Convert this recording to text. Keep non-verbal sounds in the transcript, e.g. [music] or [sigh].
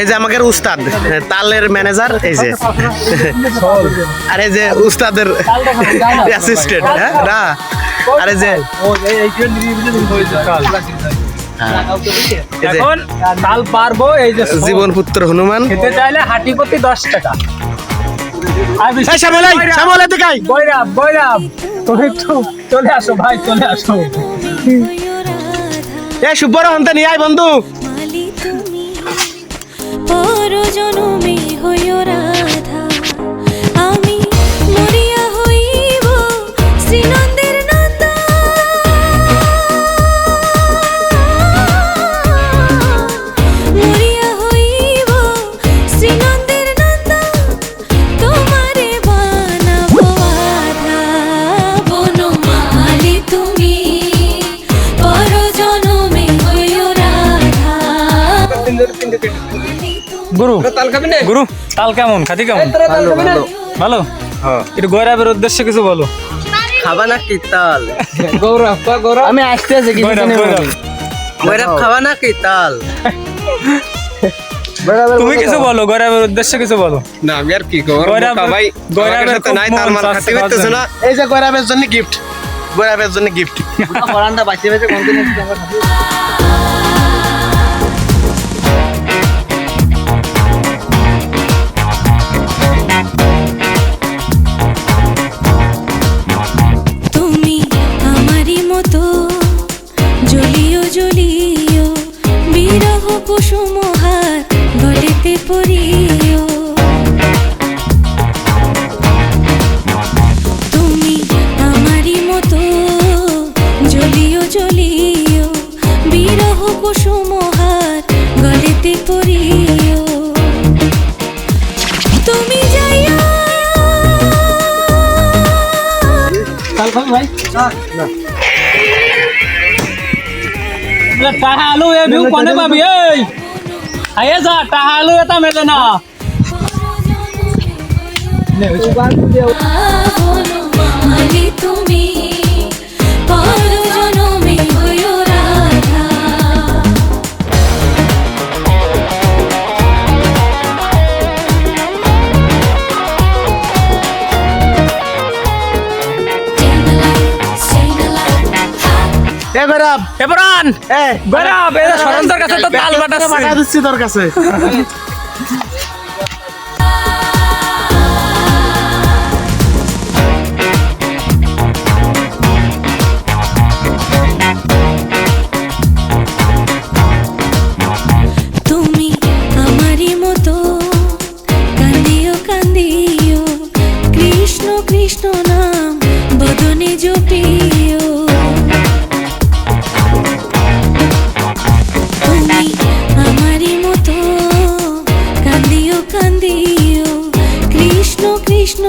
এই যে আমাকে উস্তাদ তালের ম্যানেজার এই যে। [laughs] আর এই যে উস্তাদের অ্যাসিস্ট্যান্ট হ্যাঁ না। আর এই যে এখন তাল পারব এই যে জীবন পুত্র হনুমান। খেতে চাইলে হাঁটি প্রতি দশ টাকা। তুমি একটু চলে আসো ভাই চলে আসো। এ শুভ্র হন্তে নিয়ে আয় বন্ধু। মালি তুমি গুরু গুরু তাল কেমন? খাতি কেমন? ভালো। একটু গৌরবের উদ্দেশ্যে কিছু বলো। খাবা না কি তাল আমি আসতে আছি কিছু গৌরব গৌরব গৈরাব খাবা না কি তাল তুমি কিছু বলো গৌরবের উদ্দেশ্যে কিছু বলো। না আমি আর কি গৌরব- ভাই গৌরবের খুব নাই তাল মার খাতে পারতেছে না। এই যে গৌরবের জন্য গিফট গৌরবের জন্য গিফট বাঁচিয়ে বিরহ কুসুমহার গলেতে পড়িও। তুমি আমারই মতো জ্বলিও জ্বলিও বিরহ কুসুমহার গলেতে পড়িও। তুমি যাইয়া টাহা আলু? এ ভিউ কোনে পাবি? এই! আয়ে যা টাহা আলু এটা মেলে না। তুমি। এ গৌরব এবারান এ গৌরব এই সরঞ্জার কাছে তো তাল বাটাচ্ছে। দিচ্ছি তোর কাছে। কৃষ্ণ